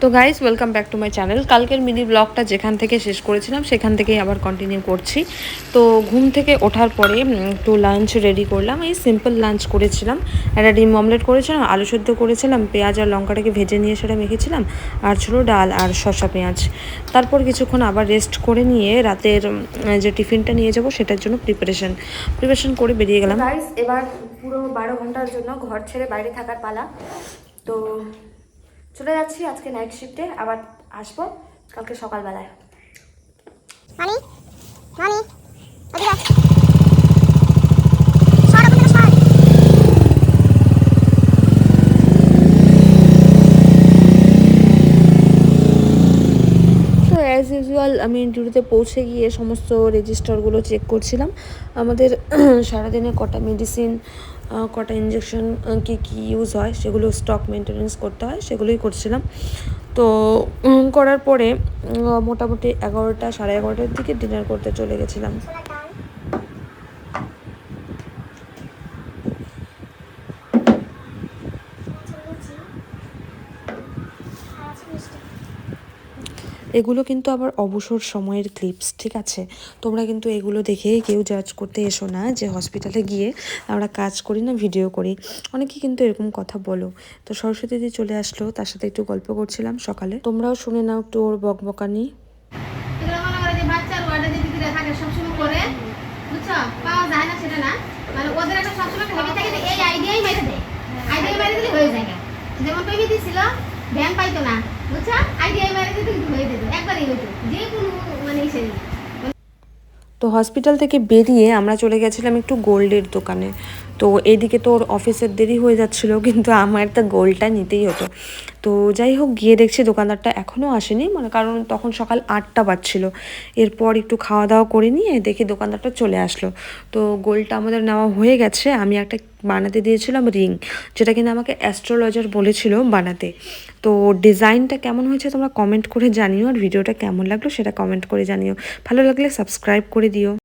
তো guys welcome back to my channel কালকের mini ব্লগটা যেখান থেকে শেষ করেছিলাম, সেখান থেকেই আবার কন্টিনিউ করছি। তো ঘুম থেকে ওঠার পরে একটু লাঞ্চ রেডি করলাম। এই সিম্পল লাঞ্চ করেছিলাম। একটা ডিম অমলেট করেছিলাম, আলু সেদ্ধ করেছিলাম, পেঁয়াজ আর লঙ্কাটাকে ভেজে নিয়ে সেটা মেখেছিলাম, আর ছিল ডাল আর শসা পেঁয়াজ। তারপর কিছুক্ষণ আবার রেস্ট করে নিয়ে রাতের যে টিফিনটা নিয়ে যাব, সেটার জন্য প্রিপারেশন প্রিপারেশন করে বেরিয়ে গেলাম। এবার পুরো বারো ঘণ্টার জন্য ঘর ছেড়ে বাইরে থাকার পালা। তো চলে যাচ্ছি আজকে নাইট শিফটে আবার আসব কালকে সকালবেলায়। মামি ইউজুয়াল আমি ডিউটিতে পৌঁছে গিয়ে সমস্ত রেজিস্টারগুলো চেক করছিলাম। আমাদের সারাদিনে কটা মেডিসিন কটা ইঞ্জেকশন কী কী ইউজ হয়, সেগুলো স্টক মেনটেনেন্স করতে হয়, সেগুলোই করছিলাম। তো করার পরে মোটামুটি এগারোটা, সাড়ে এগারোটার দিকে ডিনার করতে চলে গেছিলাম ছোলার ডাল লুচি আর আছে মিষ্টি এগুলো কিন্তু আবার অবসর সময়ের ক্লিপস ঠিক আছে? তোমরা কিন্তু এগুলো দেখে কেউ জাজ করতে এসো না যে হসপিটালে গিয়ে আমরা কাজ করি না ভিডিও করি। অনেকে কিন্তু এরকম কথা বলো। তো সরস্বতী দিদি চলে আসলো, তার সাথে একটু গল্প করছিলাম সকালে। তোমরাও শুনে নাও একটু ওর বকবকানি। মনে যেমন পেমিতি ছিল ভ্যান পাইতো না। মানে তো হসপিটাল থেকে বেরিয়ে আমরা চলে গেছিলাম একটু গোল্ডের দোকানে। তো এদিকে তো ওর অফিসের দেরি হয়ে যাচ্ছিল, কিন্তু আমার তো গোলটা নিতেই হতো। তো যাই হোক, গিয়ে দেখছি দোকানদারটা এখনও আসেনি মানে কারণ তখন সকাল আটটা বাজছিল। এরপর একটু খাওয়া দাওয়া করে নিয়ে দেখি দোকানদারটা চলে আসলো। তো গোলটা আমাদের নেওয়া হয়ে গেছে, আমি একটা বানাতে দিয়েছিলাম রিং, যেটা কিনা আমাকে অ্যাস্ট্রোলজার বলেছিল বানাতে। তো ডিজাইনটা কেমন হয়েছে তোমরা কমেন্ট করে জানিও, আর ভিডিওটা কেমন লাগল সেটা কমেন্ট করে জানিও। ভালো লাগলে সাবস্ক্রাইব করে দিও।